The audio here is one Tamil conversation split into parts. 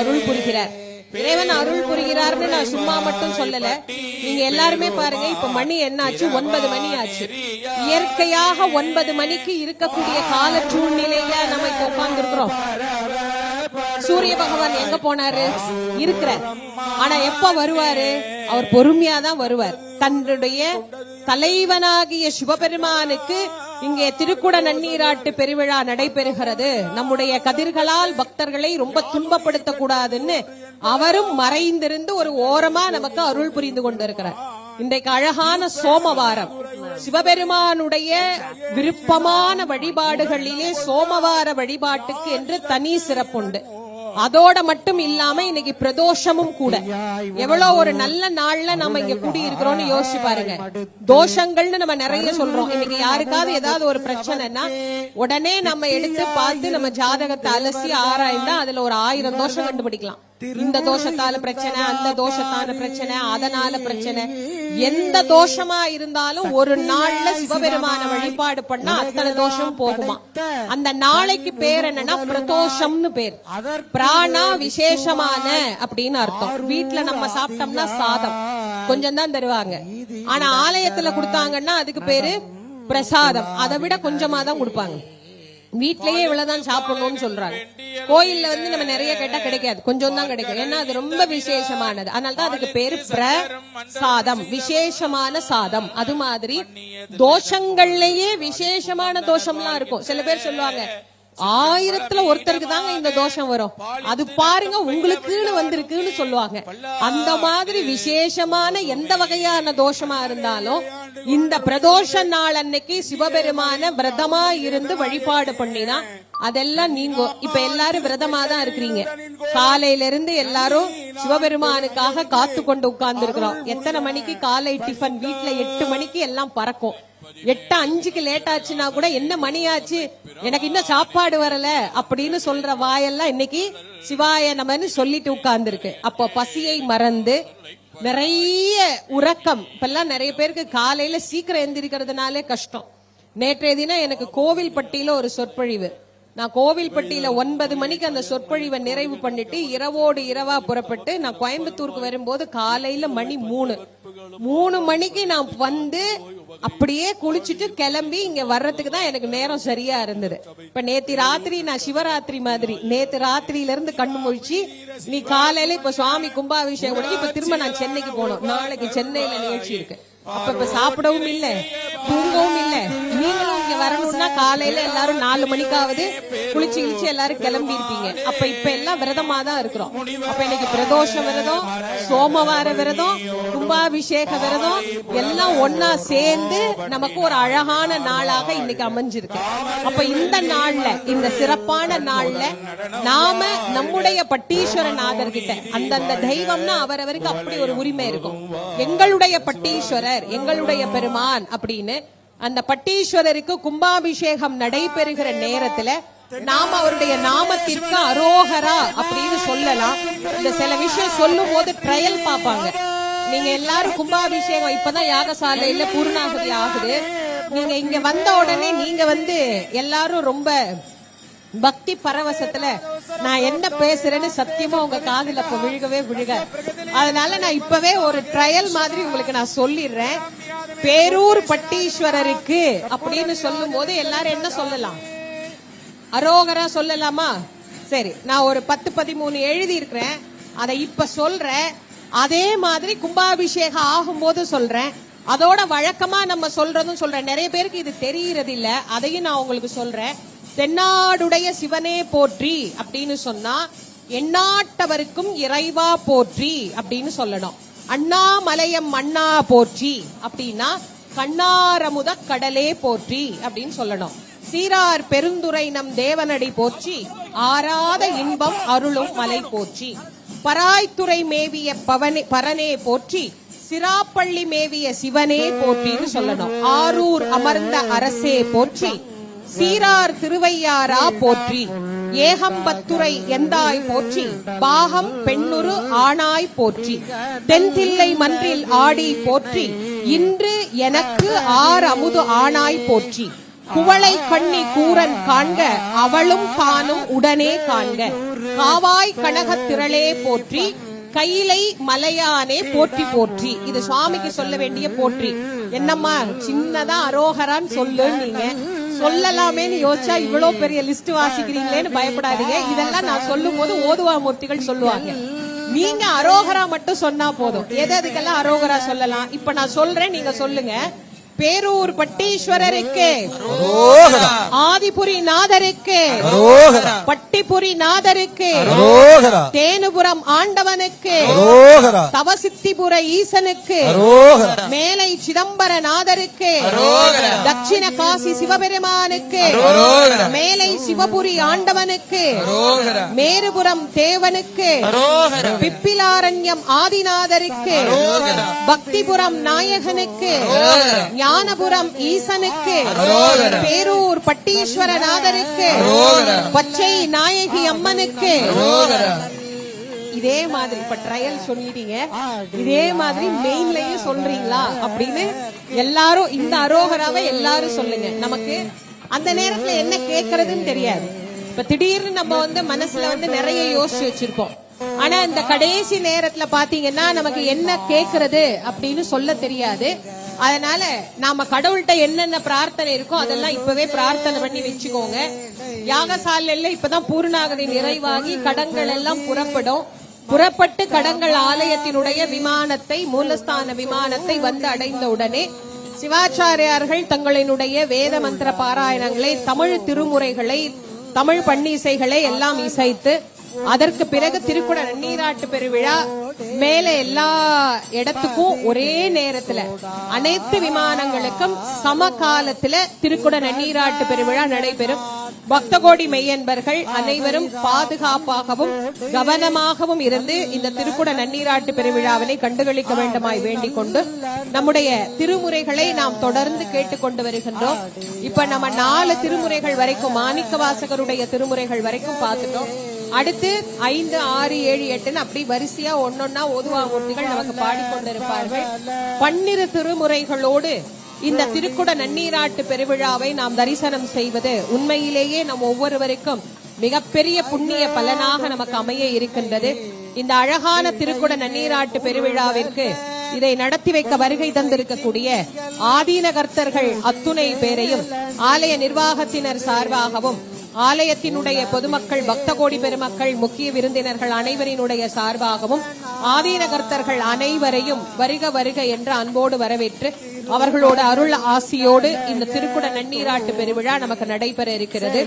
அருள் புரிகிறார். இறைவன் அருள் புரிகிறார்னு நான் சும்மா மட்டும் சொல்லல. நீங்க எல்லாருமே பாருங்க இப்ப மணி என்னாச்சு? ஒன்பது மணி ஆச்சு இயற்கையாக ஒன்பது மணிக்கு இருக்கக்கூடிய கால சூழ்நிலையில நம்ம இப்ப உட்கார்ந்துருக்கிறோம். சூரிய பகவான் எங்க போனாரு? இருக்கிறார். ஆனா எப்ப வருவாரு? அவர் பொறுமையா தான் வருவார். தன்னுடைய தலைவனாகிய சிவபெருமானுக்கு இங்கே திருக்குட நன்னீராட்டு பெருவிழா நடைபெறுகிறது. நம்முடைய கதிர்களால் பக்தர்களை ரொம்ப துன்பப்படுத்த கூடாதுன்னு அவரும் மறைந்திருந்து ஒரு ஓரமா நமக்கு அருள் புரிந்து கொண்டிருக்கிறார். இன்றைக்கு அழகான சோமவாரம். சிவபெருமானுடைய விருப்பமான வழிபாடுகளிலே சோமவார வழிபாட்டுக்கு என்று தனி சிறப்புண்டு. அதோட மட்டும் இல்லாம இன்னைக்கு பிரதோஷமும் கூட. எவ்வளவு ஒரு நல்ல நாள்ல நம்ம இங்க கூடி இருக்கிறோம்னு யோசிச்சு பாருங்க. தோஷங்கள்னு நம்ம நிறைய சொல்றோம். இன்னைக்கு யாருக்காவது ஏதாவது ஒரு பிரச்சனைனா உடனே நம்ம எடுத்து பார்த்து நம்ம ஜாதகத்தை அலசி ஆராய்ந்தா அதுல ஒரு ஆயிரம் தோஷம் கண்டுபிடிக்கலாம். இந்த தோஷத்தால பிரச்சனை அந்த தோஷத்தால பிரச்சனை அதனால பிரச்சனை. எந்த தோஷமா இருந்தாலும் ஒரு நாள்ல சிவபெருமான வழிபாடு பண்ணா அத்தனை தோஷம் போகுமா? அந்த நாளைக்கு பேர் என்னன்னா பிரதோஷம்னு பேர். பிராணா விசேஷமான அப்படின்னு அர்த்தம். வீட்ல நம்ம சாப்பிட்டோம்னா சாதம். கொஞ்சம் தான் தருவாங்க. ஆனா ஆலயத்துல கொடுத்தாங்கன்னா அதுக்கு பேரு பிரசாதம். அதை விட கொஞ்சமா தான் கொடுப்பாங்க. வீட்லயே இவ்வளவுதான் சாப்பிடணும்னு சொல்றாங்க. கோயில்ல வந்து நம்ம நிறைய கேட்டா கிடைக்காது. கொஞ்சம் தான் கிடைக்கும். ஏன்னா அது ரொம்ப விசேஷமானது. அதனால தான் அதுக்கு பேரு பிரசாதம் விசேஷமான சாதம். அது மாதிரி தோஷங்கள்லயே விசேஷமான தோஷம்லாம் இருக்கும். சில பேர் சொல்லுவாங்க ஆயிரத்துல ஒருத்தருக்கு தாங்க இந்த தோஷம் வரும். அது பாருங்க உங்களுக்குன்னு வந்திருக்குன்னு சொல்லுவாங்க. அந்த மாதிரி விசேஷமான எந்த வகையான தோஷமா இருந்தாலும் இந்த பிரதோஷ நாள் அன்னைக்கு சிவபெருமான விரதமா இருந்து வழிபாடு பண்ணினா அதெல்லாம் நீங்க இப்ப எல்லாரும் விரதமா தான் இருக்கிறீங்க. காலையில இருந்து எல்லாரும் சிவபெருமானுக்காக காத்து கொண்டு உட்கார்ந்து இருக்கிறோம் எத்தனை மணிக்கு காலை டிஃபன் வீட்டுல எட்டு மணிக்கு எல்லாம் பறக்கும். எட்டு அஞ்சுக்கு லேட் ஆச்சுன்னா கூட என்ன மணி ஆச்சு எனக்கு இன்னும் சாப்பாடு வரல அப்படின்னு சொல்ற வாயெல்லாம் இன்னைக்கு சிவாய நமன்னு சொல்லிட்டு உட்கார்ந்து இருக்கு அப்போ பசியை மறந்து நிறைய உறக்கம். இப்பெல்லாம் நிறைய பேருக்கு காலையில சீக்கிரம் எந்திரிக்கிறதுனாலே கஷ்டம். நேற்றைய தினம் எனக்கு கோவில்பட்டியில ஒரு சொற்பொழிவு. நான் கோவில்பட்டியில ஒன்பது மணிக்கு அந்த சொற்பொழிவை நிறைவு பண்ணிட்டு இரவோடு இரவா புறப்பட்டு நான் கோயம்புத்தூருக்கு வரும்போது காலையில மணி மூணு. மூணு மணிக்கு நான் வந்து அப்படியே குளிச்சுட்டு கிளம்பி இங்க வர்றதுக்கு தான் எனக்கு நேரம் சரியா இருந்தது. இப்ப நேத்து ராத்திரி நான் சிவராத்திரி மாதிரி நேத்து ராத்திரியில இருந்து கண்ணு முழிச்சு நீ காலையில இப்ப சுவாமி கும்பாபிஷேகம் முடிஞ்சு இப்ப திரும்ப நான் சென்னைக்கு போனோம் நாளைக்கு சென்னையில நிகழ்ச்சி இருக்கு. அப்ப இப்ப சாப்பிடவும் இல்ல தூங்கவும் இல்ல. நீ இங்க காலையில எல்லாரும் நாலு மணிக்காவது குளிச்சு கிழிச்சு எல்லாரும் கிளம்பி இருப்பீங்க அப்ப இப்ப எல்லாம் விரதமா தான் இருக்கிறோம். அப்ப இன்னைக்கு பிரதோஷ விரதம் சோமவார விரதம் கும்பாபிஷேக விரதம் எல்லாம் ஒன்னா சேர்ந்து நமக்கு ஒரு அழகான நாளாக இன்னைக்கு அமைஞ்சிருக்கு. அப்ப இந்த நாள்ல இந்த சிறப்பான நாள்ல நாம நம்முடைய பட்டீஸ்வரநாதர் கிட்ட அந்தந்த தெய்வம்னா அவரவருக்கு அப்படி ஒரு உரிமை இருக்கும். எங்களுடைய பட்டீஸ்வரர் எங்களுடைய பெருமான் அப்படின்னு அந்த பட்டீஸ்வரருக்கு கும்பாபிஷேகம் நடைபெறுகிற நேரத்துல நாம அவருடைய நாமத்திற்கு அரோகரா அப்படின்னு சொல்லலாம். இந்த சில விஷயம் சொல்லும் போது ட்ரையல் பார்ப்பாங்க. நீங்க எல்லாரும் கும்பாபிஷேகம் இப்பதான் யாகசாலையில பூர்ணாகுதி ஆகுது. நீங்க இங்க வந்த உடனே நீங்க வந்து எல்லாரும் ரொம்ப பக்தி பரவசத்துல நான் என்ன பேசுறேன்னு சத்தியமா உங்க காதுல இப்ப விழுகவே விழுக அதனால நான் இப்பவே ஒரு ட்ரையல் மாதிரி உங்களுக்கு நான் சொல்லிடுறேன். பேரூர் பட்டீஸ்வரருக்கு அப்படின்னு சொல்லும் போது எல்லாரும் என்ன சொல்லலாம்? அரோகரா சொல்லலாமா? சரி நான் ஒரு பத்து பதிமூணு எழுதி இருக்கிறேன் அதை இப்ப சொல்றேன். அதே மாதிரி கும்பாபிஷேகம் ஆகும்போது சொல்றேன். அதோட வழக்கமா நம்ம சொல்றதும் சொல்றேன். நிறைய பேருக்கு இது தெரியறது இல்ல அதையும் நான் உங்களுக்கு சொல்றேன். தென்னாடுடைய சிவனே போற்றி அப்படின்னு சொன்னா எண்ணாட்டவருக்கும் இறைவா போற்றி அப்படின்னு சொல்லணும். அண்ணாமலையம் அண்ணா போற்றி அப்படின்னா கண்ணாரமுத கடலே போற்றி அப்படின்னு சொல்லணும். சீரார் பெருந்துரை நம் தேவனடி போற்றி ஆராத இன்பம் அருளும் மலை போற்றி. பராய்த்துறை மேவிய பவனே பரனே போற்றி சிராப்பள்ளி மேவிய சிவனே போற்றின்னு சொல்லணும். ஆரூர் அமர்ந்த அரசே போற்றி சீரார் திருவையாரா போற்றி. ஏகம்பத்துரை எந்தாய் போற்றி? பாகம் பெண்ணுரு ஆணாய் போற்றி. தென்தில்லை மன்றில் ஆடி போற்றி. இன்று எனக்கு ஆர் அமுது ஆணாய் போற்றி. குவளை கண்ணி கூரன் காண்க அவளும் காணும் உடனே காண்க. காவாய் கனகத் திரளே போற்றி. கையிலை மலையானே போற்றி போற்றி. இது சுவாமிக்கு சொல்ல வேண்டிய போற்றி. என்னம்மா சின்னதா அரோகரான்னு சொல்லு நீங்க சொல்லலாமேன்னு யோசிச்சா இவ்வளவு பெரிய லிஸ்ட் வாசிக்கிறீங்களேன்னு பயப்படாதீங்க. இதெல்லாம் நான் சொல்லும் போது ஓதுவா மூர்த்திகள் சொல்லுவாங்க நீங்க அரோகரா மட்டும் சொன்னா போதும். எது எதுக்கெல்லாம் அரோகரா சொல்லலாம்? இப்ப நான் சொல்றேன் நீங்க சொல்லுங்க. பேரூர் பட்டீஸ்வரருக்கு. ஆதிபுரி நாதருக்கு. பட்டிபுரி நாதருக்கு. தேனுபுரம் ஆண்டவனுக்கு. தவசித்திபுர ஈசனுக்கு. மேலை சிதம்பர நாதருக்கு. தட்சிண காசி சிவபெருமானுக்கு. மேலை சிவபுரி ஆண்டவனுக்கு. மேருபுரம் தேவனுக்கு. பிப்பிலாரண்யம் ஆதிநாதருக்கு. பக்திபுரம் நாயகனுக்கு. ஞானபுரம் ஈசனுக்கு. பேரூர் பட்டீஸ்வர நாதருக்கு பச்சை நாயகி அம்மனுக்கு. இதே மாதிரி இப்ப ட்ரையல் சொல்லிட்டீங்க. இதே மாதிரி மெயின்லயும் சொல்றீங்களா? அப்படின்னு எல்லாரும் இந்த அரோகராவை எல்லாரும் சொல்லுங்க. நமக்கு அந்த நேரத்துல என்ன கேக்குறதுன்னு தெரியாது. இப்ப திடீர்னு நம்ம வந்து மனசுல வந்து நிறைய யோசிச்சு வச்சிருப்போம். ஆனா இந்த கடைசி நேரத்துல பாத்தீங்கன்னா நமக்கு என்ன கேக்குறது அப்படின்னு சொல்ல தெரியாது. அதனால நாம கடவுள்கிட்ட என்னென்ன பிரார்த்தனை இருக்கோ அதெல்லாம் இப்பவே பிரார்த்தனை பண்ணி வச்சுக்கோங்க. யாகசாலையில இப்பதான் பூர்ணாகதி நிறைவாகி கடங்கள் எல்லாம் புறப்படும். புறப்பட்டு கடங்கள் ஆலயத்தினுடைய விமானத்தை மூலஸ்தான விமானத்தை வந்து அடைந்த உடனே சிவாச்சாரியார்கள் தங்களினுடைய வேத மந்திர பாராயணங்களை தமிழ் திருமுறைகளை தமிழ் பண்ணிசைகளை எல்லாம் இசைத்து அதற்கு பிறகு திருக்குட நன்னீராட்டு பெருவிழா மேல எல்லா இடத்துக்கும் ஒரே நேரத்துல அனைத்து விமானங்களுக்கும் சமகாலத்துல திருக்குட நன்னீராட்டு பெருவிழா நடைபெறும். பக்தகோடி மெய்யன்பர்கள் அனைவரும் பாதுகாப்பாகவும் கவனமாகவும் இருந்து இந்த திருக்குட நன்னீராட்டு பெருவிழாவினை கண்டுகளிக்க வேண்டுமாய் வேண்டிக் கொண்டு நம்முடைய திருமுறைகளை நாம் தொடர்ந்து கேட்டுக்கொண்டு வருகின்றோம். இப்ப நம்ம நாலு திருமுறைகள் வரைக்கும் மாணிக்க வாசகருடைய திருமுறைகள் வரைக்கும் பார்த்துட்டோம். அடுத்து ஐந்து ஆறு ஏழு எட்டுன்னு அப்படி வரிசையா ஒன்னொன்னா ஓதுவாமூர்த்திகள் நமக்கு பாடிக்கொண்டிருப்பார்கள். பன்னிரு திருமுறைகளோடு இந்த திருக்குட நன்னீராட்டு பெருவிழாவை நாம் தரிசனம் செய்வது உண்மையிலேயே நம் ஒவ்வொருவருக்கும் மிகப்பெரிய புண்ணிய பலனாக நமக்கு அமைய இருக்கின்றது. இந்த அழகான திருக்குட நன்னீராட்டு பெருவிழாவிற்கு இதை நடத்தி வைக்க வருகை தந்திருக்கக்கூடிய ஆதீனகர்த்தர்கள் அத்துணை பேரையும் ஆலய நிர்வாகத்தினர் சார்பாகவும் ஆலயத்தினுடைய பொதுமக்கள் பக்த கோடி பெருமக்கள் முக்கிய விருந்தினர்கள் அனைவரினுடைய சார்பாகவும் ஆதீனகர்த்தர்கள் அனைவரையும் வருக வருக என்று அன்போடு வரவேற்று அவர்களோட அருள் ஆசியோடு இந்த திருக்குட நன்னீராட்டு பெருவிழா நமக்கு நடைபெற இருக்கிறது.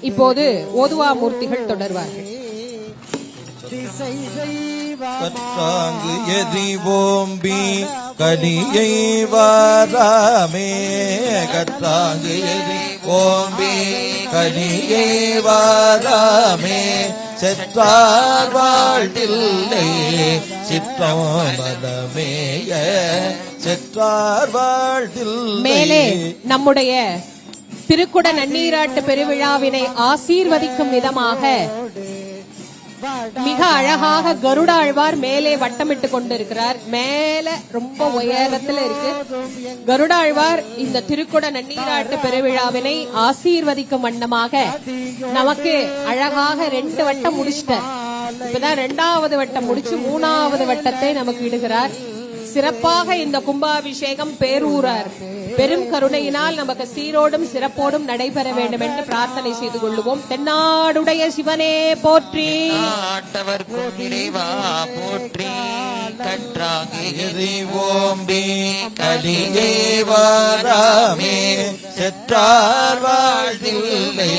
இப்போது ஓதுவா மூர்த்திகள் தொடர்வார்கள். கற்றாங்கு கனியை வாராமே கற்றாங்கு எரிவோம்பி கனியை வாராமே செற்றார் வாழ்வில்லை சிற்றம் செற்றார் மேலே நம்முடைய திருக்குட நன்னீராட்டு பெருவிழாவினை ஆசீர்வதிக்கும் விதமாக மிக அழகாக கருடாழ்வார் மேலே வட்டமிட்டு கொண்டிருக்கிறார். மேல ரொம்ப உயரத்துல இருக்கு. கருடாழ்வார் இந்த திருக்குட நன்னீராட்டு பெருவிழாவினை ஆசீர்வதிக்கும் வண்ணமாக நமக்கு அழகாக ரெண்டு வட்டம் முடிச்சிட்டார். இப்பதான் ரெண்டாவது வட்டம் முடிச்சு மூணாவது வட்டத்தை நமக்கு இடுகிறார். சிறப்பாக இந்த கும்பாபிஷேகம் பேரூரார். பெரும் கருணையினால் நமக்கு சீரோடும் சிறப்போடும் நடைபெற வேண்டும் என்று பிரார்த்தனை செய்து கொள்ளுவோம். தென்னாடுடைய சிவனே போற்றி. ஆட்டவர் இறைவா போற்றி. கற்றாகி எரிவோம்பி கலியை வாராமே. செற்றார் வாழ்தில்லை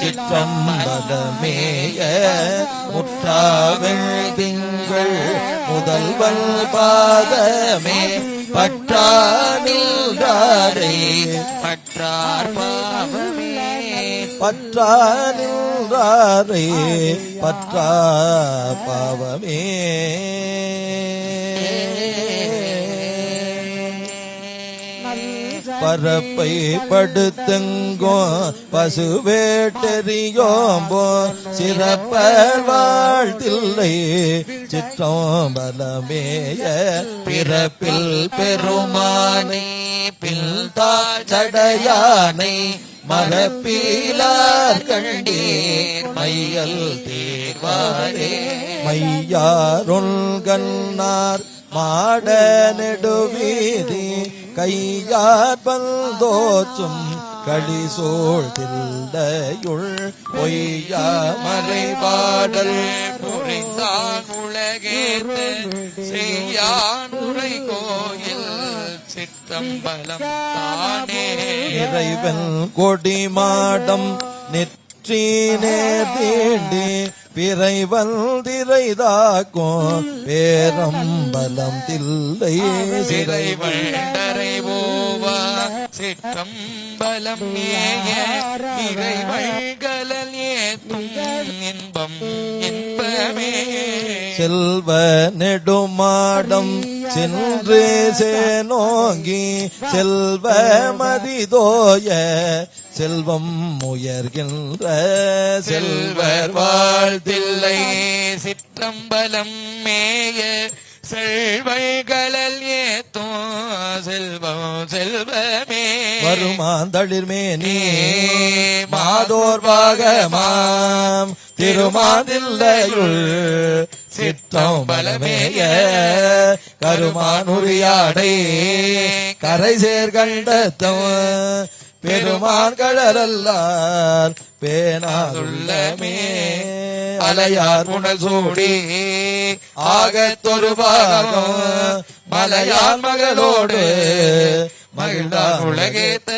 சிற்றம்பலமேய முற்றாவெள் திங்கள் முதல்வன் பாதமே பற்றானில்றாரை பற்றார் பாவமே பற்றானில்றாரை பற்றா பாவமே பரப்பை படுத்துங்கோ பசுவேட்டெறியோம்போ சிறப்ப வாழ்த்தில்லை சிற்றோம்பலமேய பிறப்பில் பெருமானை பில்தா சடையானை மரப்பீலார் கண்டீர் மையல் தேர்வாரே மையாருள் கண்ணார் மாட நெடுவீதி கையார் பந்தோச்சும் களிசோழ் தில்லையுள் பொய்யா மறைபாடல் புரிந்தான் உலகேத்த செய்யான் உரை கோயில் சிற்றம்பலம் தானே. இறைவன் கொடி மாடம் நேர் தீண்டி பிறைவல் திரைதாக்கும் பேரம்பலம் தில்லை. சிறை வண்டரை போவா சிற்றம்பலம் ஏய இறைவழ்கலல் ஏத்தும் இன்பம் இன்பமே செல்வ நெடுமாடம் சென்று சேனோங்கி செல்வ மதிதோய செல்வம் உயர்கின்ற செல்வர் வாழ்த்தில்லை. சிற்றம்பலம் மேய செல்வழ்கலல் ஏத்தும். செல்வம் செல்வமே. வருமாந்தளிர்மேனி மாதோர் பாகமாம் திருமாதில்லையுள் சிற்றம் பலமேய கருமானுரியாடை கரை சேர்கண்டத்தம் பெருமான் கடலல்லார் பேனாதுள்ளமே அலையார் புனல் சூடி ஆகத்தொரு பாகம் மலையார் மகளோடு மகிழ்ந்தான் உலகேத்த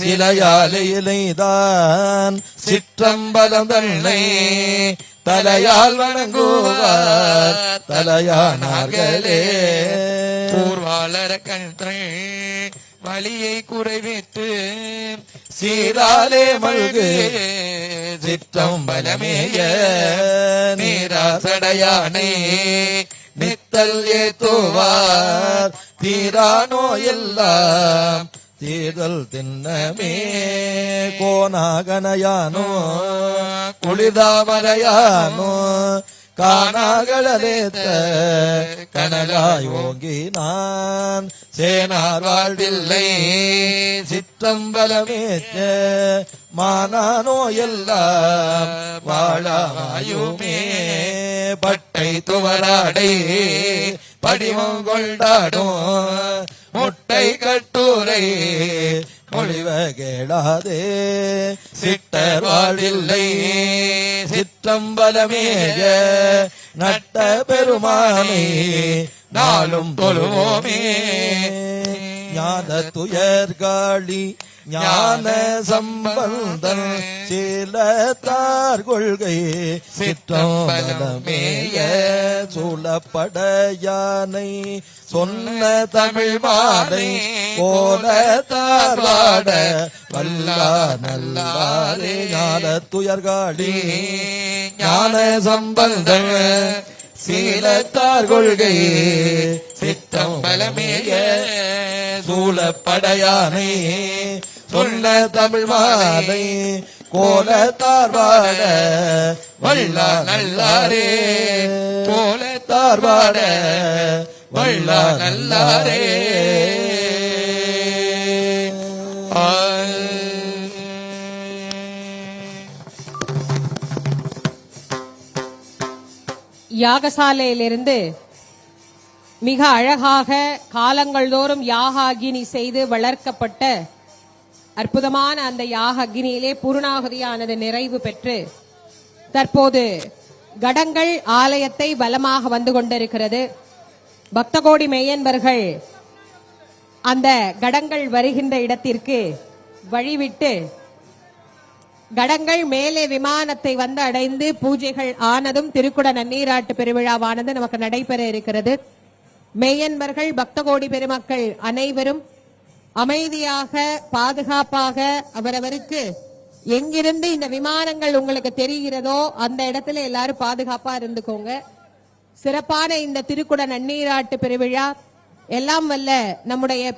சிலையாலை இலைதான் சிற்றம்பலம் தன்னை தலையால் வணங்குவார் தலையானார்களே. பூர்வாளர கண்கள் வழியை குறைவிட்டு சீராலே மல்கு சிற்றம்பலமேய நீராசடையானே. நித்தல் ஏத்துவார் தீரானோ எல்லாம் தீர்தல் தின்னமே. கோனாகனயானோ குளிதாமரையானோ காணாகளரேத்த கனலாய் ஓங்கி நான் சேனார் வாழ்வில்லை சிற்றம்பலமேற்ற மானானோ எல்லாம் வாழாயுமே. பட்டை துவராடை படிமம் கொண்டாடும் முட்டை கட்டுரை மொழிவ கேளாதே சிட்டர் வாழ்வில்லை சிற்றம்பலமேய நட்ட பெருமானே நாளும் தொழுவோமே. ஞான துயர்காளி ஞான சம்பந்தன் சிலத்தார் கொள்கை சிற்றம்பலமேய சூழப்பட யானை சொன்ன தமிழ் மாலை கோலத்தார் வாட வல்லா நல்லாரே ஞான துயர்காடி ஞான சம்பந்தன் சீலத்தார் கொள்கை சிற்றம்பலமேய சூழ படையானே சொல்ல தமிழ் மாலை கோல தார்வாட வல்லா நல்லாரே. கோல தார்வாட வல்லா நல்லாரே. யாகசாலையிலிருந்து மிக அழகாக காலங்கள் தோறும் யாக அக்னி செய்து வளர்க்கப்பட்ட அற்புதமான அந்த யாக அக்னியிலே பூர்ணாகுதியானது நிறைவு பெற்று தற்போது கடங்கள் ஆலயத்தை பலமாக வந்து கொண்டிருக்கிறது. பக்தகோடி மேயன்பர்கள் அந்த கடங்கள் வருகின்ற இடத்திற்கு வழிவிட்டு கடங்கள் மேலே விமானத்தை வந்து அடைந்து பூஜைகள் ஆனதும் திருக்குட நன்னீராட்டு பெருவிழாவானது நமக்கு நடைபெற இருக்கிறது. மேயன்பர்கள் பக்தகோடி பெருமக்கள் அனைவரும் அமைதியாக பாதுகாப்பாக அவரவருக்கு எங்கிருந்து இந்த விமானங்கள் உங்களுக்கு தெரிகிறதோ அந்த இடத்துல எல்லாரும் பாதுகாப்பா இருந்துக்கோங்க. சிறப்பான இந்த திருக்குட நன்னீராட்டு பெருவிழா. எல்லாம் வல்ல நம்முடைய